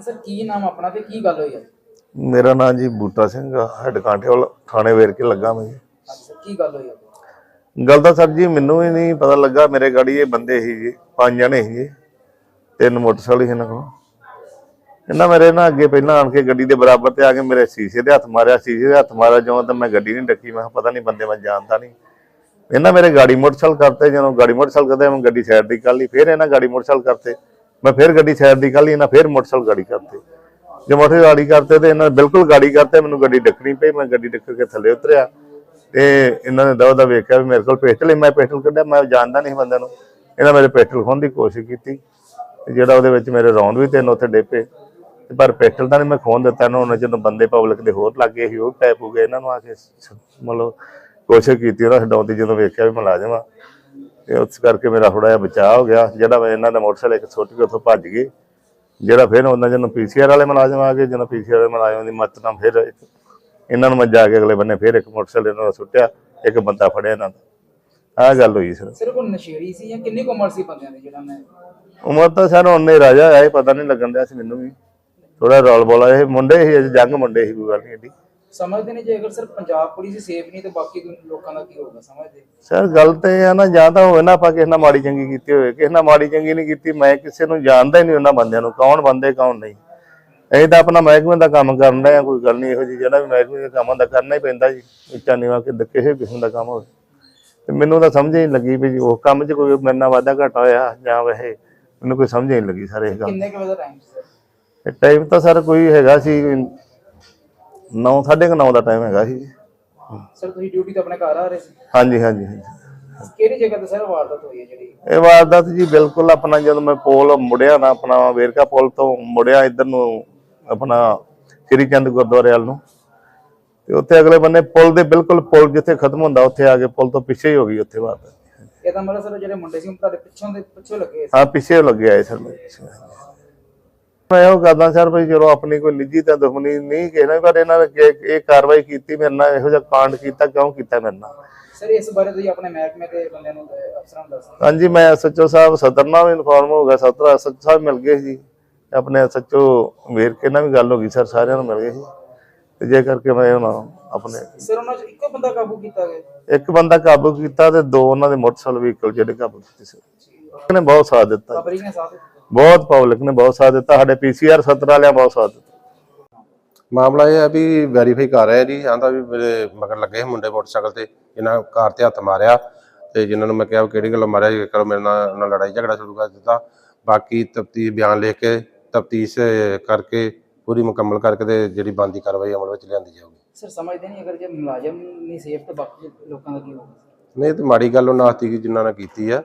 Sir ਕੀ ਨਾਮ ਆਪਣਾ ਤੇ ਕੀ ਗੱਲ ਹੋਈ ਹੈ ਮੇਰਾ ਨਾਮ ਜੀ ਬੂਟਾ ਸਿੰਘ ਆ, ਹੈਡ ਕਾਂਟੇਵਾਲ ਥਾਣੇ ਵੇਰ ਕੇ ਲੱਗਾ ਮੈਂ ਜੀ। ਅੱਛਾ ਕੀ ਗੱਲ ਹੋਈ ਹੈ ਗੱਲ ਤਾਂ ਸਰ ਜੀ ਮੈਨੂੰ ਵੀ ਨਹੀਂ ਪਤਾ ਲੱਗਾ ਮੇਰੇ ਗਾੜੀ ਇਹ ਬੰਦੇ ਸੀ ਜੀ ਪੰਜ ਜਣੇ ਸੀ ਜੀ ਤਿੰਨ ਮੋਟਰਸਾਈਕਲ ਸੀ ਇਹਨਾਂ ਕੋਲ। ਇਹਨਾਂ ਮੇਰੇ ਨਾਲ ਅੱਗੇ ਪਹਿਲਾਂ ਆਣ ਕੇ ਗੱਡੀ ਦੇ ਬਰਾਬਰ ਤੇ ਆ ਕੇ ਮੇਰੇ ਸ਼ੀਸ਼ੇ ਦੇ ਹੱਥ ਮਾਰਿਆ ਸ਼ੀਸ਼ੇ ਦੇ ਹੱਥ ਮਾਰਿਆ ਜਦੋਂ ਤਾਂ ਮੈਂ ਗੱਡੀ ਨਹੀਂ ਡੱਕੀ ਮੈਂ ਕਿਹਾ ਪਤਾ ਨਹੀਂ ਬੰਦੇ ਮੈਂ ਜਾਣਦਾ ਨਹੀਂ। ਇਹਨਾਂ ਮੇਰੇ ਗਾੜੀ ਮੋਟਰਸਾਈਕਲ ਕਰਤੇ ਜਦੋਂ ਗਾੜੀ ਮੋਟਰਸਾਈਕਲ ਕਰਦੇ ਮੈਂ ਗੱਡੀ ਸਾਈਡ ਦੀ ਕਰ ਲਈ ਫਿਰ ਇਹਨਾਂ ਗਾੜੀ ਮੋਟਰਸਾਈਕਲ ਕਰਤੇ। ਮੈਂ ਫਿਰ ਗੱਡੀ ਸਾਈਡ ਦੀ ਕਰ ਲਈ, ਇਹਨਾਂ ਫਿਰ ਮੋਟਰਸਾਈਕਲ ਗਾੜੀ ਕਰਤੇ। ਜੇ ਮੋਟਰ ਗਾੜੀ ਕਰਤੇ ਤੇ ਇਹਨਾਂ ਨੇ ਬਿਲਕੁਲ ਗਾੜੀ ਕਰਤੇ, ਮੈਨੂੰ ਗੱਡੀ ਡੱਕਣੀ ਪਈ, ਮੈਂ ਗੱਡੀ ਡੱਕ ਕੇ ਥੱਲੇ ਉਤਰਿਆ। ਤੇ ਇਹਨਾਂ ਨੇ ਦਵਾ ਦਾ ਵੇਖਿਆ ਵੀ ਮੇਰੇ ਕੋਲ ਪਿਸਟਲ ਹੈ, ਮੈਂ ਪਿਸਟਲ ਕੱਢਿਆ, ਮੈਂ ਜਾਣਦਾ ਨਹੀਂ ਬੰਦੇ ਨੂੰ। ਇਹਨਾਂ ਮੇਰੇ ਪਿਸਟਲ ਖੋਹਣ ਦੀ ਕੋਸ਼ਿਸ਼ ਕੀਤੀ ਤੇ ਜਿਹੜਾ ਉਹਦੇ ਵਿੱਚ ਮੇਰੇ ਰੌਂਦ ਵੀ ਤਿੰਨ ਉੱਥੇ ਡੇਪੇ ਤੇ ਪਰ ਪਿਸਟਲ ਤਾਂ ਨਹੀਂ ਮੈਂ ਖੋਹਣ ਦਿੱਤਾ ਇਹਨਾਂ ਉਹਨਾਂ ਜਦੋਂ ਬੰਦੇ ਪਬਲਿਕ ਦੇ ਹੋਰ ਲੱਗੇ ਸੀ, ਉਹ ਟੈਪ ਹੋ ਗਏ, ਇਹਨਾਂ ਨੂੰ ਆ ਕੇ ਮਤਲਬ ਕੋਸ਼ਿਸ਼ ਕੀਤੀ, ਉਹਨਾਂ ਛਡਾਉਣ ਦੀ ਜਦੋਂ ਵੇਖਿਆ ਵੀ ਮੁਲਾਜ਼ਮ ਆ। ਤੇ ਉਸ ਕਰਕੇ ਮੇਰਾ ਥੋੜਾ ਜਿਹਾ ਬਚਾਅ ਹੋ ਗਿਆ। ਜਿਹੜਾ ਮੈਂ ਇਹਨਾਂ ਦਾ ਮੋਟਰਸਾਈਕਲ ਇੱਕ ਸੁੱਟ ਕੇ ਉੱਥੋਂ ਭੱਜ ਗਏ ਜਿਹੜਾ ਫਿਰ ਉਹਨਾਂ ਜਦੋਂ ਪੀਸੀਆਰ ਵਾਲੇ ਮੁਲਾਜ਼ਮ ਆ ਗਏ ਜਦੋਂ ਪੀਸੀਆਰ ਵਾਲੇ ਮੁਲਾਜ਼ਮ ਦੀ ਮਦਦ ਨਾਲ ਫਿਰ ਇਹਨਾਂ ਨੂੰ ਮੈਂ ਜਾ ਕੇ ਅਗਲੇ ਬੰਨੇ ਫਿਰ ਇੱਕ ਮੋਟਰਸਾਈਕਲ ਇਹਨਾਂ ਦਾ ਸੁੱਟਿਆ ਇੱਕ ਬੰਦਾ ਫੜਿਆ ਇਹਨਾਂ ਦਾ। ਆਹ ਗੱਲ ਹੋਈ ਸਰ। ਸਿਰ ਕੋਲ ਨਸ਼ੇੜੀ ਸੀ ਜਾਂ ਕਿੰਨੀ ਕੁ ਉਮਰ ਸੀ ਬੰਦਿਆਂ ਦੀ ਜਿਹੜਾ ਮੈਂ ਉਮਰ ਤਾਂ ਸਰ ਉਹਨੇ ਰਾਜਾ ਆਇਆ ਪਤਾ ਨਹੀਂ ਲੱਗਣ ਦਿਆ ਸੀ ਮੈਨੂੰ ਵੀ। ਥੋੜਾ ਰੌਲ ਬੋਲਾ ਇਹ ਮੁੰਡੇ ਸੀ ਜੰਗ ਮੁੰਡੇ ਸੀ ਕੋਈ ਗੱਲ ਨਹੀਂ ਏਡੀ। ਸਮਝਦੇ ਨੇ ਜੇ ਅਗਰ ਸਰ ਪੰਜਾਬ ਪੁਲਿਸ ਸੇਫ ਨਹੀਂ ਤੇ ਬਾਕੀ ਲੋਕਾਂ ਦਾ ਕੀ ਹੋਊਗਾ ਸਮਝਦੇ? ਸਰ ਗੱਲ ਤੇ ਇਹ ਆ ਨਾ ਜਾਂ ਤਾਂ ਹੋਵੇ ਨਾ ਆਪਾਂ ਕਿਸੇ ਨਾਲ ਮਾੜੀ ਚੰਗੀ ਕੀਤੀ ਹੋਵੇ ਕਿਸੇ ਨਾਲ ਮਾੜੀ ਚੰਗੀ ਨਹੀਂ ਕੀਤੀ ਮੈਂ ਕਿਸੇ ਨੂੰ ਜਾਣਦਾ ਹੀ ਨਹੀਂ ਉਹਨਾਂ ਬੰਦਿਆਂ ਨੂੰ ਕੌਣ ਬੰਦੇ ਕੌਣ ਨਹੀਂ। ਅਸੀਂ ਤਾਂ ਆਪਣਾ ਮਹਿਕਮੇ ਦਾ ਕੰਮ ਕਰਨ ਆ ਕੋਈ ਗੱਲ ਨਹੀਂ ਇਹੋ ਜਿਹੀ ਜਿਹੜਾ ਵੀ ਮਹਿਕਮੇ ਦਾ ਕੰਮ ਹੁੰਦਾ ਕਰਨਾ ਹੀ ਪੈਂਦਾ ਜੀ ਉੱਚਾ ਨੀਵਾ ਕਿ ਕਿਸੇ ਕਿਸਮ ਦਾ ਕੰਮ ਹੋਵੇ। ਤੇ ਮੈਨੂੰ ਤਾਂ ਸਮਝ ਹੀ ਨਹੀਂ ਲੱਗੀ ਵੀ ਉਹ ਕੰਮ 'ਚ ਕੋਈ ਮੇਰੇ ਨਾਲ ਵਾਧਾ ਘਾਟਾ ਹੋਇਆ ਜਾਂ ਵੈਸੇ ਮੈਨੂੰ ਕੋਈ ਸਮਝ ਹੀ ਨਹੀਂ ਲੱਗੀ ਸਰ ਇਹ ਗੱਲ। ਕਿੰਨੇ ਕੁ ਵਜੇ ਦਾ ਟਾਈਮ ਸੀ ਸਰ? ਟਾਈਮ ਤਾਂ ਸਰ ਕੋਈ ਹੈਗਾ ਸੀ 9 9:30 ਦਾ ਟਾਈਮ ਹੈਗਾ ਸੀ। ਸਰ ਤੁਸੀਂ ਡਿਊਟੀ ਤੋਂ ਆਪਣੇ ਘਰ ਆ ਰਹੇ ਸੀ? ਹਾਂਜੀ ਹਾਂਜੀ ਹਾਂਜੀ। ਕਿਹੜੀ ਜਗ੍ਹਾ ਤੇ ਸਰ ਵਾਰਦਾਤ ਹੋਈ ਹੈ ਜਿਹੜੀ? ਇਹ ਵਾਰਦਾਤ ਜੀ ਬਿਲਕੁਲ ਆਪਣਾ ਜਦੋਂ ਮੈਂ ਪੋਲ ਮੁੜਿਆ ਨਾ ਆਪਣਾ ਵੇਰਕਾ ਪੁਲ ਤੋਂ ਮੁੜਿਆ ਇੱਧਰ ਨੂੰ ਆਪਣਾ ਸ੍ਰੀ ਚੰਦ ਗੁਰਦੁਆਰੇ ਵੱਲ ਨੂੰ। ਤੇ ਉੱਥੇ ਅਗਲੇ ਬੰਨੇ ਪੁਲ ਦੇ ਬਿਲਕੁਲ ਪੁਲ ਜਿੱਥੇ ਖਤਮ ਹੁੰਦਾ ਉੱਥੇ ਆ ਕੇ ਪੁਲ ਤੋਂ ਪਿੱਛੇ ਹੀ ਹੋ ਗਈ ਉੱਥੇ ਵਾਰਦਾਤ। ਇਹਦਾ ਮਤਲਬ ਸਰ ਜਿਹੜੇ ਮੁੰਡੇ ਸੀ ਉਹ ਤੁਹਾਡੇ ਪਿੱਛੋਂ ਦੇ ਪਿੱਛੋਂ ਲੱਗੇ ਸੀ? ਹਾਂ ਪਿੱਛੇ ਲੱਗੇ ਆਏ ਸਰ ਮੇਰੇ। ਮੈਂ ਉਹ ਕਰਦਾ ਸਰ ਵੀ ਚਲੋ ਆਪਣੀ ਕੋਈ ਨਿੱਜੀ ਤਾਂ ਦੁਸ਼ਮਣੀ ਨਹੀਂ ਨਾਲ ਪਰ ਇਹਨਾਂ ਨੇ ਇਹ ਕਾਰਵਾਈ ਕੀਤੀ ਮੇਰੇ ਨਾਲ ਇਹੋ ਜਿਹਾ ਕਾਂਡ ਕੀਤਾ ਕਿਉਂ ਕੀਤਾ ਮੇਰੇ ਨਾਲ? ਸਰ ਇਸ ਬਾਰੇ ਤੁਸੀਂ ਆਪਣੇ ਮਹਿਕਮੇ ਦੇ ਬੰਦਿਆਂ ਨੂੰ ਅਫਸਰਾਂ ਨੂੰ ਦੱਸੋ। ਹਾਂਜੀ ਮੈਂ ਐਸਐਚਓ ਸਾਹਿਬ ਸਦਰ ਨਾਲ ਵੀ ਇਨਫੋਰਮ ਹੋ ਗਿਆ ਸਦਰ ਐਸਐਚਓ ਸਾਹਿਬ ਮਿਲ ਗਏ ਸੀ। ਆਪਣੇ ਐਸਐਚਓ ਵੇਰਕੇ ਨਾਲ ਵੀ ਗੱਲ ਹੋ ਗਈ ਸਰ ਸਾਰਿਆਂ ਨੂੰ ਮਿਲ ਗਏ ਸੀ। ਤੇ ਜੇ ਕਰਕੇ ਮੈਂ ਹੁਣ ਆਪਣੇ ਸਰ ਉਹਨਾਂ ਚ ਇੱਕੋ ਬੰਦਾ ਕਾਬੂ ਕੀਤਾ ਗਿਆ? ਇੱਕ ਬੰਦਾ ਕਾਬੂ ਕੀਤਾ ਤੇ ਦੋ ਉਹਨਾਂ ਦੇ ਮੋਟਰਸਾਈਕਲ ਵਹੀਕਲ ਜਿਹੜੇ ਕਾਬੂ ਕੀਤੇ ਸੀ। ਉਹਨੇ ਬਹੁਤ ਸਾਥ ਦਿੱਤਾ। ਨੇ ਸਾਥ ਦਿੱਤਾ। ਬਹੁਤ ਪਬਲਿਕ ਨੇ ਬਹੁਤ ਸਾਥ ਦਿੱਤਾ ਸਾਡੇ ਪੀਸੀਆਰ ਸਦਰ ਵਾਲਿਆਂ ਬਹੁਤ ਸਾਥ ਦਿੱਤਾ। ਮਾਮਲਾ ਇਹ ਹੈ ਵੀ ਵੈਰੀਫਾਈ ਕਰ ਰਹੇ ਆ ਜੀ ਆਂਦਾ ਵੀ ਮੇਰੇ ਮਗਰ ਲੱਗੇ ਮੁੰਡੇ ਮੋਟਰਸਾਈਕਲ ਤੇ ਜਿਨ੍ਹਾਂ ਕਾਰ ਤੇ ਹੱਥ ਮਾਰਿਆ ਤੇ ਜਿਨ੍ਹਾਂ ਨੂੰ ਮੈਂ ਕਿਹਾ ਕਿਹੜੀ ਗੱਲੋਂ ਮਾਰਿਆ ਜੀ ਕਰੋ ਮੇਰੇ ਨਾਲ ਉਹਨਾਂ ਲੜਾਈ ਝਗੜਾ ਸ਼ੁਰੂ ਕਰ ਦਿੱਤਾ। ਬਾਕੀ ਤਫਤੀਸ਼ ਬਿਆਨ ਲਿਖ ਕੇ ਤਫਤੀਸ਼ ਕਰਕੇ ਪੂਰੀ ਮੁਕੰਮਲ ਕਰਕੇ ਤੇ ਜਿਹੜੀ ਬੰਦੀ ਕਾਰਵਾਈ ਅਮਲ ਵਿੱਚ ਲਿਆਂਦੀ ਜਾਊਗੀ। ਸਰ ਸਮਝਦੇ ਨਹੀਂ ਅਗਰ ਜੇ ਮੁਲਾਜ਼ਮ ਨਹੀਂ ਸੇਫ ਤਾਂ ਬਾਕੀ ਲੋਕਾਂ ਦਾ ਕੀ ਹੋਊਗਾ? ਨਹੀਂ ਇਹ ਤੇ ਮਾੜੀ ਗੱਲ ਉਹਨਾਂ ਹੱਥੀ ਜਿਨ੍ਹਾਂ ਨੇ ਕੀਤੀ ਆ।